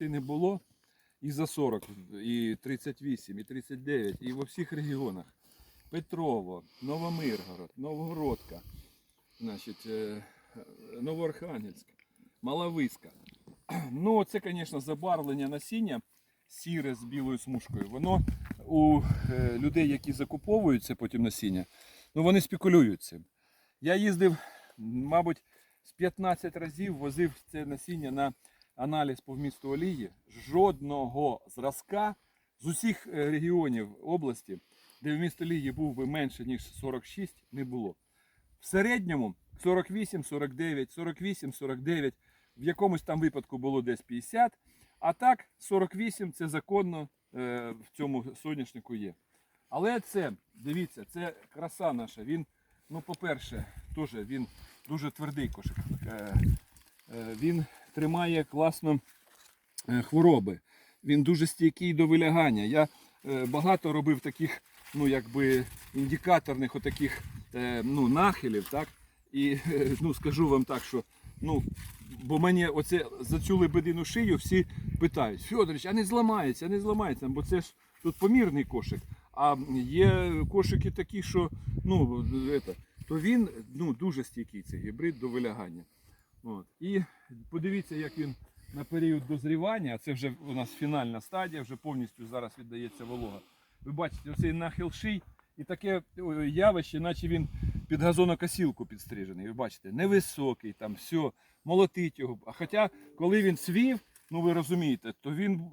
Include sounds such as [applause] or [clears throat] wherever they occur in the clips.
Не було і за 40, і 38, і 39, і во всіх регіонах. Петрово, Новомиргород, Новгородка, значить, е, Новоархангельськ, Маловиська. [clears throat] Ну, це, звісно, забарвлення насіння сіре з білою смужкою. Воно у е, людей, які закуповують це потім насіння, ну вони спекулюють цим. Я їздив, мабуть, з 15 разів возив це насіння на аналіз по вмісту олії. Жодного зразка з усіх е, регіонів області, де вміст олії був би менше, ніж 46, не було. В середньому 48, 49, 48, 49, в якомусь там випадку було десь 50, а так 48 це законно е, в цьому соняшнику є. Але це, дивіться, це краса наша. Він, ну, по-перше, теж він дуже твердий кошик. Е, е, він тримає класно е, хвороби. Він дуже стійкий до вилягання. Я е, багато робив таких, ну, якби індикаторних отаких е, ну, нахилів, так? І ну, скажу вам так, що ну, бо мені оце за цю лебедину шию всі питають, Федорович, а не зламається, а не зламається, бо це ж тут помірний кошик. А є кошики такі, що ну, это, то він ну, дуже стійкий цей гібрид до вилягання. От. І подивіться, як він на період дозрівання, це вже у нас фінальна стадія, вже повністю зараз віддається волога. Ви бачите, оцей нахил ший і таке явище, наче він під газонокосілку підстрижений. Ви бачите, невисокий, там все, молотить його. А хоча, коли він свів, ну ви розумієте, то він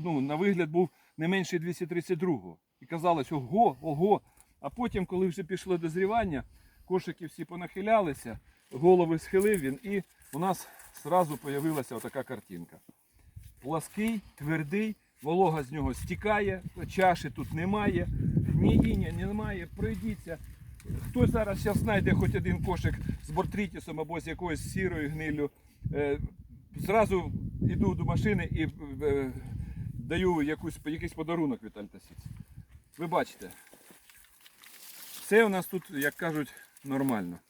ну, на вигляд був не менше 232-го. І казалось, ого, ого. А потім, коли вже пішло дозрівання, кошики всі понахилялися, голови схилив він, і у нас одразу з'явилася отака картинка. Плаский, твердий, волога з нього стікає, чаші тут немає, гніїння немає, пройдіться. Хтось зараз зараз знайде хоч один кошик з бортритісом або з якоюсь сірою гниллю. Е, зразу йду до машини і е, даю якусь, якийсь подарунок від Альтасіц. Ви бачите, все у нас тут, як кажуть, нормально.